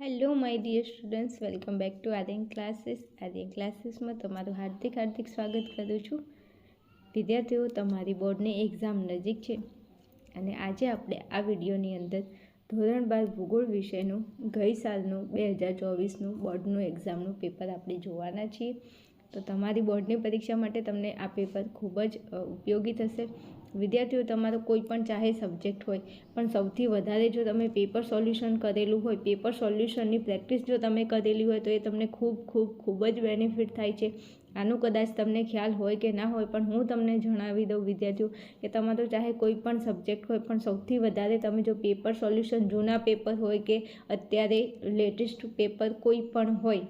Hello my dear students welcome back to Aryan classes Aryan ક્લાસીસમાં તમારું હાર્દિક હાર્દિક સ્વાગત કરું છું. વિદ્યાર્થીઓ, તમારી બોર્ડની એક્ઝામ નજીક છે અને આજે આપણે આ વિડીયોની અંદર ધોરણ બાર ભૂગોળ વિષયનું, ગઈ સાલનું, બે હજાર ચોવીસનું બોર્ડનું એક્ઝામનું પેપર આપણે જોવાના છીએ. તો તમારી બોર્ડની પરીક્ષા માટે તમને આ પેપર ખૂબ જ ઉપયોગી થશે. વિદ્યાર્થીઓ તમારો કોઈ પણ ચાહે સબ્જેક્ટ હોય, પણ સૌથી વધારે જો તમે પેપર સોલ્યુશન કરેલું હોય પેપર સોલ્યુશનની પ્રેક્ટિસ જો તમે કરેલી હોય, તો એ તમને ખૂબ ખૂબ ખૂબ જ બેનિફિટ થાય છે. આનું કદાચ તમને ખ્યાલ હોય કે ના હોય, પણ હું તમને જણાવી દઉં વિદ્યાર્થીઓ કે તમારો ચાહે કોઈ પણ સબ્જેક્ટ હોય, પણ સૌથી વધારે તમે જો પેપર સોલ્યુશન જૂના પેપર હોય કે અત્યારે લેટેસ્ટ પેપર કોઈ પણ હોય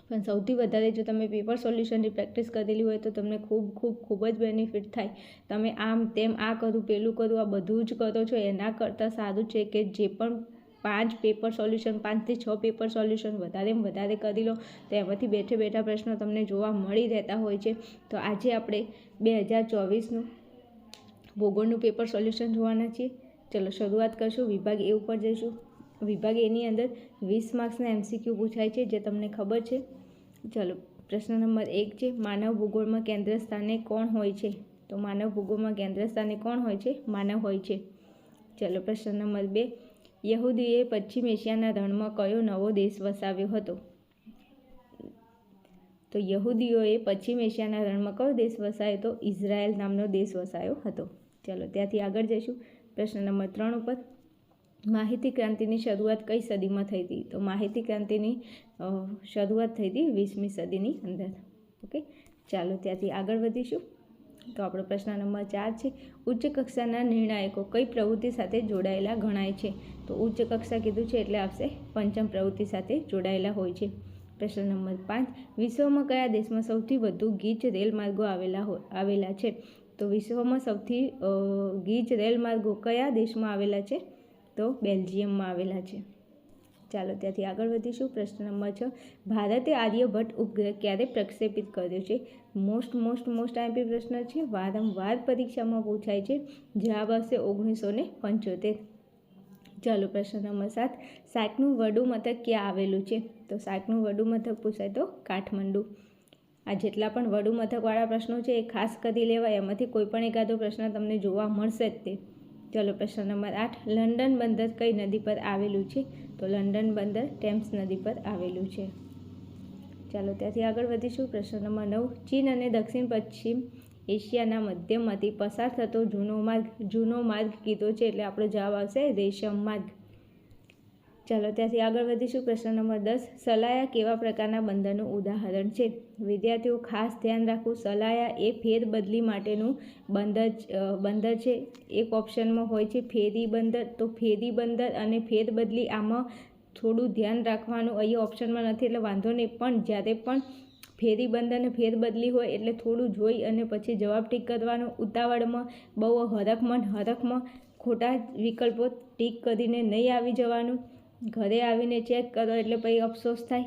પણ સૌથી વધારે જો તમે પેપર સોલ્યુશનની પ્રેક્ટિસ કરેલી હોય તો તમને ખૂબ ખૂબ ખૂબ જ બેનિફિટ થાય. તમે આમ તેમ આ કરું, પેલું કરું, આ બધું જ કરો છો. એના કરતાં સારું છે કે જે પણ પાંચ પેપર સોલ્યુશન પાંચથી છ પેપર સોલ્યુશન વધારેમાં વધારે કરી લો. તો એમાંથી બેઠે બેઠા પ્રશ્નો તમને જોવા મળી રહેતા હોય છે. તો આજે આપણે બે હજાર ચોવીસનું ભૂગોળનું પેપર સોલ્યુશન જોવાના છીએ. ચલો શરૂઆત કરશું. વિભાગ એ ઉપર જઈશું. વિભાગ એની અંદર વીસ માર્ક્સના એમસીક્યુ પૂછાય છે, જે તમને ખબર છે. ચલો, પ્રશ્ન નંબર એક છે, માનવ ભૂગોળમાં કેન્દ્ર સ્થાને કોણ હોય છે? તો માનવ ભૂગોળમાં કેન્દ્ર સ્થાને કોણ હોય છે? માનવ હોય છે. ચલો, પ્રશ્ન નંબર બે, યહૂદીએ પશ્ચિમ એશિયાના રણમાં કયો નવો દેશ વસાવ્યો હતો? તો યહૂદીઓએ પશ્ચિમ એશિયાના રણમાં કયો દેશ વસાયો તો? ઇઝરાયલ નામનો દેશ વસાયો હતો. ચલો, ત્યાંથી આગળ જઈશું. પ્રશ્ન નંબર ત્રણ ઉપર માહિતી ક્રાંતિની શરૂઆત કઈ સદીમાં થઈ હતી? તો માહિતી ક્રાંતિની શરૂઆત થઈ હતી વીસમી સદીની અંદર. ઓકે? ચાલો ત્યાંથી આગળ વધીશું. તો આપણો પ્રશ્ન નંબર ચાર છે, ઉચ્ચ કક્ષાના નિર્ણાયકો કઈ પ્રવૃત્તિ સાથે જોડાયેલા ગણાય છે? તો ઉચ્ચ કક્ષા કીધું છે એટલે આવશે પંચમ પ્રવૃત્તિ સાથે જોડાયેલા હોય છે. પ્રશ્ન નંબર પાંચ, વિશ્વમાં કયા દેશમાં સૌથી વધુ ગીચ રેલમાર્ગો આવેલા આવેલા છે? તો વિશ્વમાં સૌથી ગીચ ગીચ રેલમાર્ગો કયા દેશમાં આવેલા છે? તો બેલ્જિયમમાં આવેલા છે. ચાલો ત્યાંથી આગળ વધીશું. પ્રશ્ન નંબર છ. ભારતે આર્યભટ્ટ ઉપગ્રહ ક્યારે પ્રક્ષેપિત કર્યો છે? મોસ્ટ મોસ્ટ મોસ્ટ આઈપી પ્રશ્ન છે. વારંવાર પરીક્ષામાં પૂછાય છે. જવાબ આવશે ઓગણીસો ને પંચોતેર. ચાલો પ્રશ્ન નંબર સાત. સાકનું વડુ મથક ક્યાં આવેલું છે? તો સાકનું વડુ મથક પૂછાય તો કાઠમંડુ. આ જેટલા પણ વડુ મથકવાળા પ્રશ્નો છે એ ખાસ કરી લેવાય. એમાંથી કોઈ પણ એકાદો પ્રશ્ન તમને જોવા મળશે જ તે. ચલો પ્રશ્ન નંબર આઠ. લંડન બંદર કઈ નદી પર આવેલું છે? તો લંડન બંદર ટેમ્સ નદી પર આવેલું છે. ચાલો ત્યાંથી આગળ વધીશું. પ્રશ્ન નંબર નવ. ચીન અને દક્ષિણ પશ્ચિમ એશિયાના મધ્યમાંથી પસાર થતો જૂનો માર્ગ જૂનો માર્ગ કીધો છે એટલે આપણો જવાબ આવશે રેશમ માર્ગ. ચાલો ત્યાંથી આગળ વધીશું. પ્રશ્ન નંબર દસ, સલાયા કેવા પ્રકારના બંધનનું ઉદાહરણ છે? વિદ્યાર્થીઓ, ખાસ ધ્યાન રાખવું, સલાયા એ ફેરબદલી માટેનું બંદર બંદર છે. એક ઓપ્શનમાં હોય છે ફેરી બંદર. તો ફેરી બંદર અને ફેરબદલી આમાં થોડું ધ્યાન રાખવાનું અહીં ઓપ્શનમાં નથી, એટલે વાંધો નહીં. પણ જ્યારે પણ ફેરી બંદર અને ફેરબદલી હોય, એટલે થોડું જોઈ અને પછી જવાબ ટીક કરવાનો. ઉતાવળમાં બહુ હરખમાં હરખમાં ખોટા વિકલ્પો ટીક કરીને નહીં આવી જવાનું. ઘરે આવીને ચેક કરો એટલે પછી અફસોસ થાય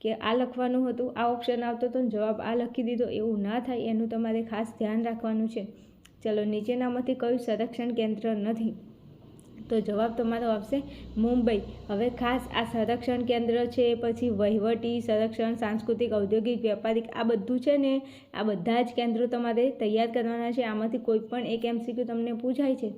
કે આ લખવાનું હતું, આ ઓપ્શન આવતો હતો જવાબ આ લખી દીધો, એવું ના થાય, એનું તમારે ખાસ ધ્યાન રાખવાનું છે. ચલો, નીચેનામાંથી કયું સંરક્ષણ કેન્દ્ર નથી? તો જવાબ તમારો આવશે મુંબઈ. હવે ખાસ આ સંરક્ષણ કેન્દ્ર છે, પછી વહીવટી, સંરક્ષણ, સાંસ્કૃતિક, ઔદ્યોગિક વ્યાપારિક આ બધું છે ને, આ બધા જ કેન્દ્રો તમારે તૈયાર કરવાના છે. આમાંથી કોઈ પણ એક એમસીક્યુ તમને પૂછાય છે.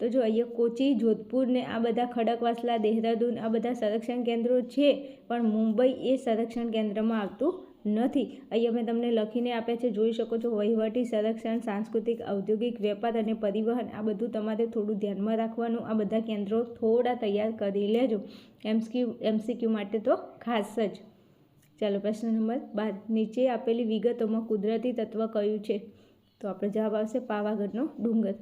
તો જો અહીંયા કોચી, જોધપુર ને આ બધા ખડકવાસલા દેહરાદૂન આ બધા સંરક્ષણ કેન્દ્રો છે, પણ મુંબઈ એ સંરક્ષણ કેન્દ્રમાં આવતું નથી. અહીંયા મેં તમને લખીને આપ્યા છે, જોઈ શકો છો, વહીવટી સંરક્ષણ, સાંસ્કૃતિક, ઔદ્યોગિક વેપાર અને પરિવહન, આ બધું તમારે થોડું ધ્યાનમાં રાખવાનું. આ બધા કેન્દ્રો થોડા તૈયાર કરી લેજો. એમસીક્યુ એમસીક્યુ માટે તો ખાસ જ. ચાલો, પ્રશ્ન નંબર બાર. નીચે આપેલી વિગતોમાં કુદરતી તત્વ કયું છે? તો આપણો જવાબ આવશે પાવાગઢનો ડુંગર.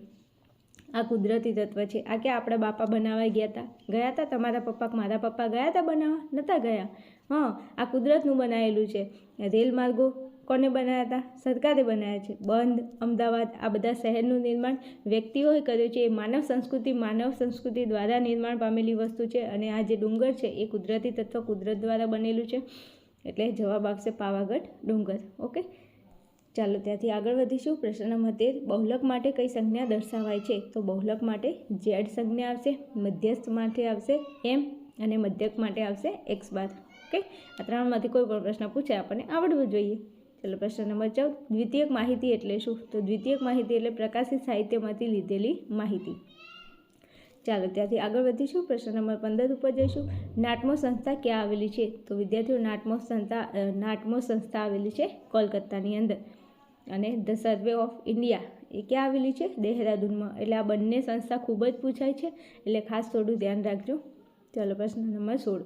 આ કુદરતી તત્વ છે. આ કે આપણા બાપા બનાવવા ગયા હતા ગયા હતા તમારા પપ્પા મારા પપ્પા ગયા હતા બનાવવા? નહોતા ગયા? હા, આ કુદરતનું બનાવેલું છે. રેલ માર્ગો કોને બનાવ્યા હતા સરકારે બનાવ્યા છે. બંધ, અમદાવાદ, આ બધા શહેરનું નિર્માણ વ્યક્તિઓએ કર્યું છે. એ માનવ સંસ્કૃતિ માનવ સંસ્કૃતિ દ્વારા નિર્માણ પામેલી વસ્તુ છે અને આ જે ડુંગર છે, એ કુદરતી તત્વ કુદરત દ્વારા બનેલું છે. એટલે જવાબ આવશે પાવાગઢ ડુંગર. ઓકે? ચાલો ત્યાંથી આગળ વધીશું. પ્રશ્ન નંબર બહુલક માટે કઈ સંજ્ઞા દર્શાવાય છે? તો બહુલક માટે ઝેડ સંજ્ઞા આવશે, મધ્યસ્થ માટે આવશે એમ અને મધ્યક માટે આવશે એક્સ બાર. ઓકે? આ ત્રણમાંથી કોઈ પણ પ્રશ્ન પૂછાય આપણને આવડવું જોઈએ. ચાલો પ્રશ્ન નંબર ચૌદ. દ્વિતીયક માહિતી એટલે શું? તો દ્વિતીયક માહિતી એટલે પ્રકાશિત સાહિત્યમાંથી લીધેલી માહિતી. ચાલો ત્યાંથી આગળ વધીશું. પ્રશ્ન નંબર પંદર ઉપર જઈશું. નાટમો સંસ્થા ક્યાં આવેલી છે? તો વિદ્યાર્થીઓ, નાટમો સંસ્થા નાટમો સંસ્થા આવેલી છે કોલકાતાની અંદર. અને ધ સર્વે ઓફ ઇન્ડિયા એ ક્યાં આવેલી છે? દહેરાદૂનમાં. એટલે આ બંને સંસ્થા ખૂબ જ પૂછાય છે, એટલે ખાસ થોડું ધ્યાન રાખજો. ચાલો, પ્રશ્ન નંબર સોળ.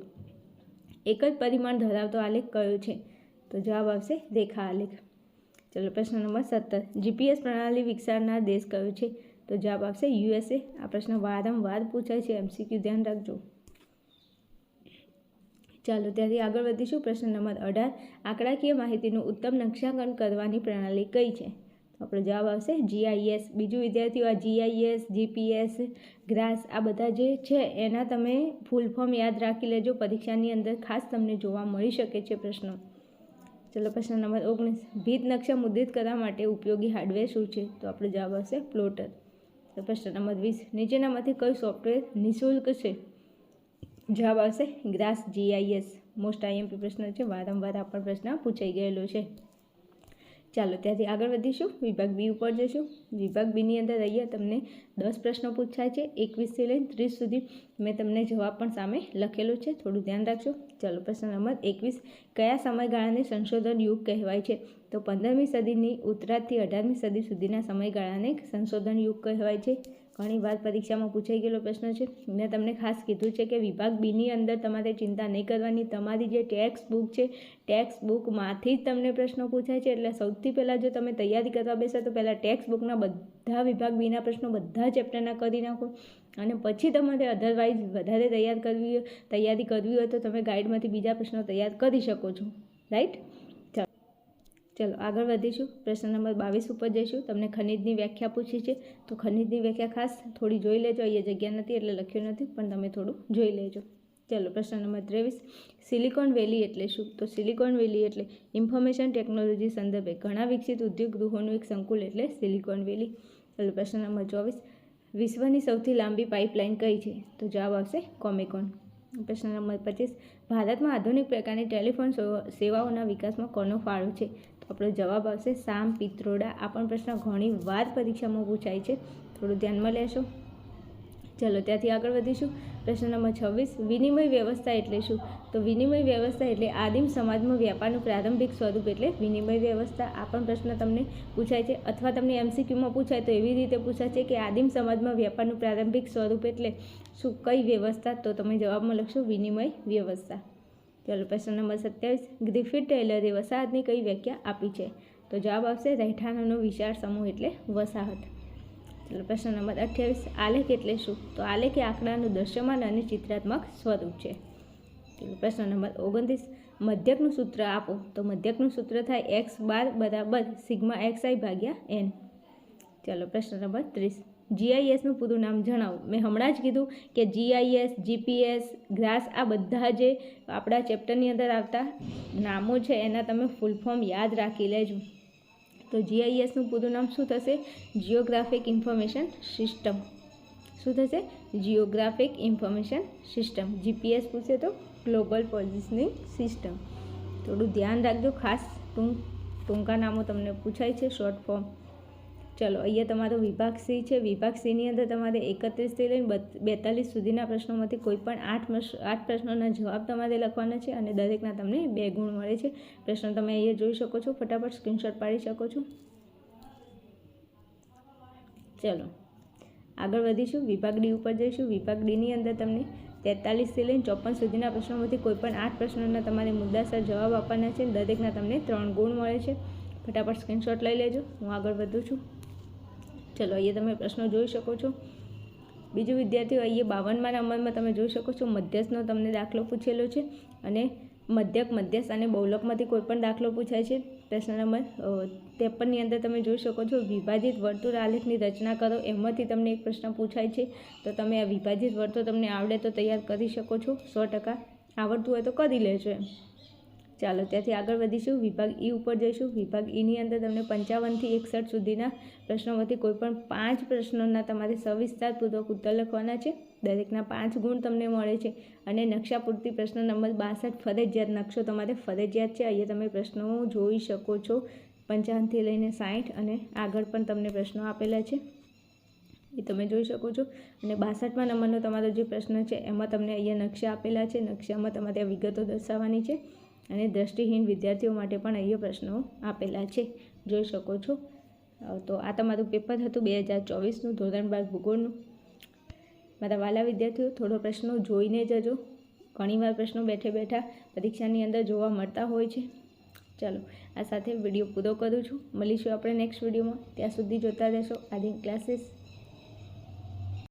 એક જ પરિમાણ ધરાવતો આલેખ કયો છે? તો જવાબ આવશે રેખા આલેખ. ચલો, પ્રશ્ન નંબર સત્તર. જીપીએસ પ્રણાલી વિકસાવનાર દેશ કયો છે? તો જવાબ આવશે યુએસએ આ પ્રશ્ન વારંવાર પૂછાય છે એમસીક્યુ ધ્યાન રાખજો. ચાલો ત્યાંથી આગળ વધીશું. પ્રશ્ન નંબર અઢાર. આંકડાકીય માહિતીનું ઉત્તમ નકશાંકન કરવાની પ્રણાલી કઈ છે? આપણો જવાબ આવશે જીઆઈએસ બીજું વિદ્યાર્થીઓ આ જીઆઈએસ જીપીએસ ગ્રાસ આ બધા જે છે એના તમે ફૂલ ફોર્મ યાદ રાખી લેજો. પરીક્ષાની અંદર ખાસ તમને જોવા મળી શકે છે પ્રશ્નો. ચલો પ્રશ્ન નંબર ઓગણીસ. ભીત નકશા મુદ્રિત કરવા માટે ઉપયોગી હાર્ડવેર શું છે? તો આપણો જવાબ આવશે પ્લોટર. તો પ્રશ્ન નંબર વીસ. નીચેનામાંથી કયું સોફ્ટવેર નિઃશુલ્ક છે? જવાબ આવશે, ગ્રાસ જીઆઈએસ. મોસ્ટ આઈએમપી પ્રશ્ન છે, વારંવાર આ પણ પ્રશ્ન પૂછાઈ ગયેલો છે. ચાલો ત્યાંથી આગળ વધીશું, વિભાગ બી ઉપર જઈશું. વિભાગ બીની અંદર અહીંયા તમને દસ પ્રશ્નો પૂછાય છે એકવીસથી લઈને ત્રીસ સુધી મેં તમને જવાબ પણ સામે લખેલો છે, થોડું ધ્યાન રાખજો. ચાલો પ્રશ્ન નંબર એકવીસ, કયા સમયગાળાને સંશોધન યુગ કહેવાય છે? તો પંદરમી સદીની ઉત્તરાદથી અઢારમી સદી સુધીના સમયગાળાને સંશોધન યુગ કહેવાય છે. ઘણી વાર પરીક્ષામાં પૂછાઈ ગયેલો પ્રશ્ન છે. મેં તમને ખાસ કીધું છે કે વિભાગ બીની અંદર તમારે ચિંતા નહીં કરવાની. તમારી જે ટેક્સ બુક છે ટેક્સ બુકમાંથી જ તમને પ્રશ્નો પૂછાય છે. એટલે સૌથી પહેલાં જો તમે તૈયારી કરવા બેસો તો પહેલાં ટેક્સ બુકના બધા વિભાગ બીના પ્રશ્નો બધા ચેપ્ટરના કરી નાખો. અને પછી તમારે અધરવાઇઝ વધારે તૈયાર કરવી તૈયારી કરવી હોય તો તમે ગાઈડમાંથી બીજા પ્રશ્નો તૈયાર કરી શકો છો. રાઈટ ચલો આગળ વધીશું. પ્રશ્ન નંબર બાવીસ ઉપર જઈશું. તમને ખનિજની વ્યાખ્યા પૂછી છે. તો ખનિજની વ્યાખ્યા ખાસ થોડી જોઈ લેજો. અહીંયા જગ્યા નથી એટલે લખ્યું નથી, પણ તમે થોડું જોઈ લેજો. ચલો પ્રશ્ન નંબર ત્રેવીસ. સિલિકોન વેલી એટલે શું? તો સિલિકોન વેલી એટલે ઇન્ફોર્મેશન ટેકનોલોજી સંદર્ભે ઘણા વિકસિત ઉદ્યોગ ગૃહોનું એક સંકુલ એટલે સિલિકોન વેલી. ચલો પ્રશ્ન નંબર ચોવીસ. વિશ્વની સૌથી લાંબી પાઇપલાઇન કઈ છે? તો જવાબ આવશે કોમિકોન. પ્રશ્ન નંબર પચીસ. ભારતમાં આધુનિક પ્રકારની ટેલિફોન સેવા- સેવાઓના વિકાસમાં કોનો ફાળો છે? આપણો જવાબ આવશે, સામ પિત્રોડા. આ પણ પ્રશ્ન ઘણી વાર પરીક્ષામાં પૂછાય છે. થોડું ધ્યાનમાં લેશો. ચલો, ત્યાંથી આગળ વધીશું. પ્રશ્ન નંબર છવ્વીસ, વિનિમય વ્યવસ્થા એટલે શું? તો વિનિમય વ્યવસ્થા એટલે આદિમ સમાજમાં વ્યાપારનું પ્રારંભિક સ્વરૂપ એટલે વિનિમય વ્યવસ્થા. આ પણ પ્રશ્ન તમને પૂછાય છે. અથવા તમને એમસીક્યુમાં પૂછાય તો એવી રીતે પૂછાય છે કે આદિમ સમાજમાં વ્યાપારનું પ્રારંભિક સ્વરૂપ એટલે શું? કઈ વ્યવસ્થા? તો તમે જવાબમાં લખશો વિનિમય વ્યવસ્થા. ચાલો પ્રશ્ન નંબર સત્યાવીસ. ગ્રિફિથ ટેલરે વસાહતની કઈ વ્યાખ્યા આપી છે? તો જવાબ આવશે રહેઠાણોનો વિશાળ સમૂહ એટલે વસાહત. ચાલો પ્રશ્ન નંબર અઠ્યાવીસ. આલેખ એટલે શું? તો આલેખ એ આંકડાનું દૃશ્યમાન અને ચિત્રાત્મક સ્વરૂપ છે. ચાલો પ્રશ્ન નંબર ઓગણત્રીસ. મધ્યકનું સૂત્ર આપો. તો મધ્યકનું સૂત્ર થાય એક્સ બાર બરાબર સિગ્મા એક્સ આઈ ભાગ્યા એન. ચાલો પ્રશ્ન નંબર ત્રીસ. જીઆઈએસનું પૂરું નામ જણાવું. મેં હમણાં જ કીધું કે જીઆઈએસ જીપીએસ ગ્રાસ આ બધા જે આપણા ચેપ્ટરની અંદર આવતા નામો છે, એના તમે ફૂલ ફોર્મ યાદ રાખી લેજો. તો જીઆઈએસનું પૂરું નામ શું થશે? જિયોગ્રાફિક ઇન્ફોર્મેશન સિસ્ટમ શું થશે? જિયોગ્રાફિક ઇન્ફોર્મેશન સિસ્ટમ જીપીએસ પૂછે તો ગ્લોબલ પોઝિશનિંગ સિસ્ટમ થોડું ધ્યાન રાખજો. ખાસ ટૂંક ટૂંકા નામો તમને પૂછાય છે શોર્ટ ફોર્મ ચલો, અહીંયા તમારો વિભાગ સી છે. વિભાગ સીની અંદર તમારે એકત્રીસથી લઈને બત- બેતાલીસ સુધીના પ્રશ્નોમાંથી કોઈ પણ આઠ આઠ પ્રશ્નોના જવાબ તમારે લખવાના છે અને દરેકના તમને બે ગુણ મળે છે. પ્રશ્નો તમે અહીંયા જોઈ શકો છો. ફટાફટ સ્ક્રીનશોટ પાડી શકો છો. ચલો, આગળ વધીશું. વિભાગ ડી ઉપર જઈશું. વિભાગ ડીની અંદર તમને તેતાલીસથી લઈને ચોપન સુધીના પ્રશ્નોમાંથી કોઈ પણ આઠ પ્રશ્નોના તમારે મુદ્દાસર જવાબ આપવાના છે. દરેકના તમને ત્રણ ગુણ મળે છે. ફટાફટ સ્ક્રીનશોટ લઈ લેજો. હું આગળ વધું છું. ચલો અહીંયા તમે પ્રશ્નો જોઈ શકો છો. બીજું વિદ્યાર્થીઓ અહીંયા બાવનમાં નંબરમાં તમે જોઈ શકો છો, મધ્યસ્થનો તમને દાખલો પૂછેલો છે અને મધ્યક, મધ્યસ્થ અને બહુલકમાંથી કોઈ પણ દાખલો પૂછાય છે. પ્રશ્ન નંબર ત્રેપનની અંદર તમે જોઈ શકો છો, વિભાજિત વર્તુળ આલેખની રચના કરો, એમાંથી તમને એક પ્રશ્ન પૂછાય છે. તો તમે આ વિભાજિત વર્તુળ તમને આવડે તો તૈયાર કરી શકો છો, સો ટકા. આવડતું હોય તો કરી લેજો એમ. ચાલો ત્યાંથી આગળ વધીશું. વિભાગ ઈ ઉપર જઈશું. વિભાગ ઈની અંદર તમને પંચાવનથી એકસઠ સુધીના પ્રશ્નોમાંથી કોઈપણ પાંચ પ્રશ્નોના તમારે સવિસ્તારપૂર્વક ઉત્તર લખવાના છે. દરેકના પાંચ ગુણ તમને મળે છે. અને નકશા પૂરતી પ્રશ્ન નંબર બાસઠ, ફરજિયાત નકશો તમારે ફરજિયાત છે. અહીંયા તમે પ્રશ્નો જોઈ શકો છો. પંચાવનથી લઈને સાઠ અને આગળ પણ તમને પ્રશ્નો આપેલા છે. એ તમે જોઈ શકો છો. અને બાસઠમાં નંબરનો તમારો જે પ્રશ્ન છે, એમાં તમને અહીંયા નકશા આપેલા છે. નકશામાં તમારે વિગતો દર્શાવવાની છે. અને દ્રષ્ટિહીન વિદ્યાર્થીઓ માટે પણ અહીંયા પ્રશ્નો આપેલા છે. જોઈ શકો છો. તો આ તમારું પેપર હતું બે હજાર ચોવીસનું ધોરણ બાર ભૂગોળનું. મારા વાલા વિદ્યાર્થીઓ, થોડો પ્રશ્નો જોઈને જજો. ઘણીવાર પ્રશ્નો બેઠે બેઠા પરીક્ષાની અંદર જોવા મળતા હોય છે. ચાલો, આ સાથે વીડિયો પૂરો કરું છું. મળીશું આપણે નેક્સ્ટ વિડીયોમાં. ત્યાં સુધી જોતા રહેશો. આદિ ક્લાસીસ.